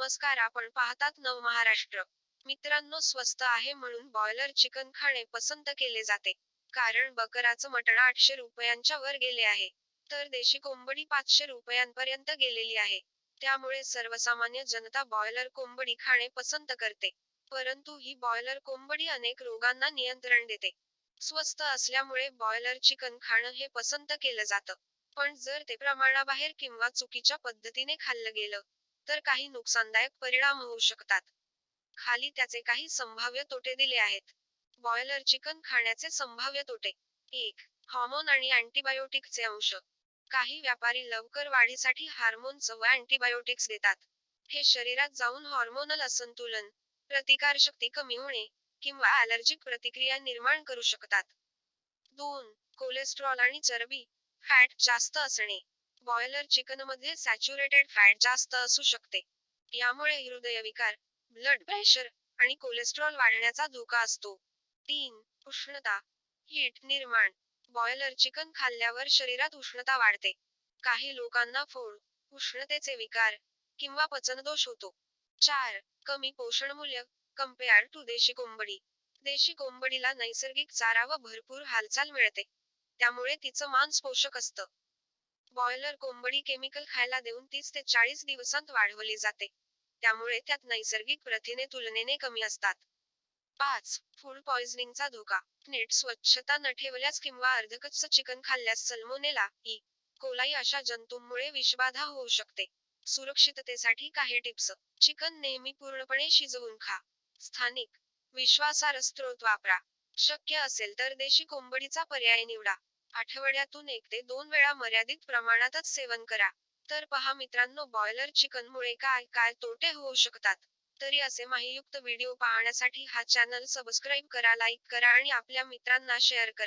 नमस्कार आपण पाहतात नव महाराष्ट्र. मित्रांनो स्वस्त आहे म्हणून बॉयलर चिकन खाणे पसंत केले जाते. कारण बकराचं मटण आठशे रुपयांच्या वर गेले आहे. तर देशी कोंबडी पाचशे रुपयांपर्यंत गेलेली आहे. त्यामुळे सर्वसामान्य जनता बॉयलर कोंबडी खाणे पसंत करते. परंतु ही बॉयलर कोंबडी अनेक रोगांना नियंत्रण देते. स्वस्त असल्यामुळे बॉयलर चिकन खाणं हे पसंत केलं जातं. पण जर ते प्रमाणाबाहेर किंवा चुकीच्या पद्धतीने खाल्लं गेलं तर काही नुकसानदायक परिणाम होऊ शकतात. खाली त्याचे काही संभाव्य तोटे दिले आहेत. बॉयलर चिकन खाण्याचे संभाव्य तोटे. एक हॉर्मोन आणि अँटीबायोटिकचे अंश. काही व्यापारी लवकर वाढीसाठी हार्मोन्स व अँटीबायोटिक्स देतात. हे शरीरात जाऊन हॉर्मोनल असंतुलन प्रतिकारशक्ती कमी होणे किंवा अलर्जिक प्रतिक्रिया निर्माण करू शकतात. दोन कोलेस्ट्रॉल आणि चरबी फॅट जास्त असणे. बॉयलर चिकनमध्ये सॅच्युरेटेड फॅट जास्त असू शकते. यामुळे हृदयविकार ब्लड प्रेशर आणि कोलेस्ट्रॉल वाढण्याचा धोका असतो. तीन उष्णता हीट निर्माण. बॉयलर चिकन खाल्ल्यावर शरीरात उष्णता वाढते. काही लोकांना फोड उष्णतेचे विकार किंवा पचनदोष होतो. चार कमी पोषण मूल्य कंपेअर टू देशी कोंबडी. देशी कोंबडीला नैसर्गिक चारा व भरपूर हालचाल मिळते. त्यामुळे तिचं मांस पोषक असतं. बॉयलर कोंबडी केमिकल खायला देऊन तीस ते चाळीस दिवसांत वाढवली जाते. त्यामुळे त्यात नैसर्गिक प्रथिने तुलनेने कमी असतात. पाच फूड पॉइझनिंगचा धोका. नीट स्वच्छता न ठेवल्यास किंवा अर्धकच्च चिकन खाल्ल्यास सल्मोनेला ई. कोलाई अशा जंतूंमुळे विषबाधा होऊ शकते. सुरक्षिततेसाठी काही टिप्स. चिकन नेहमी पूर्णपणे शिजवून खा. स्थानिक. विश्वासार्ह स्त्रोत वापरा. शक्य असेल तर देशी कोंबडीचा पर्याय निवडा. आठवड्यातून एक ते दोन वेळा मर्यादित प्रमाणातच सेवन करा. तर पहा मित्रांनो बॉयलर चिकनमुळे काय काय तोटे होऊ शकतात? तरी असे माहितीयुक्त व्हिडिओ पाहण्यासाठी हा चॅनल सबस्क्राईब करा लाईक करा आणि आपल्या मित्रांना शेअर करा.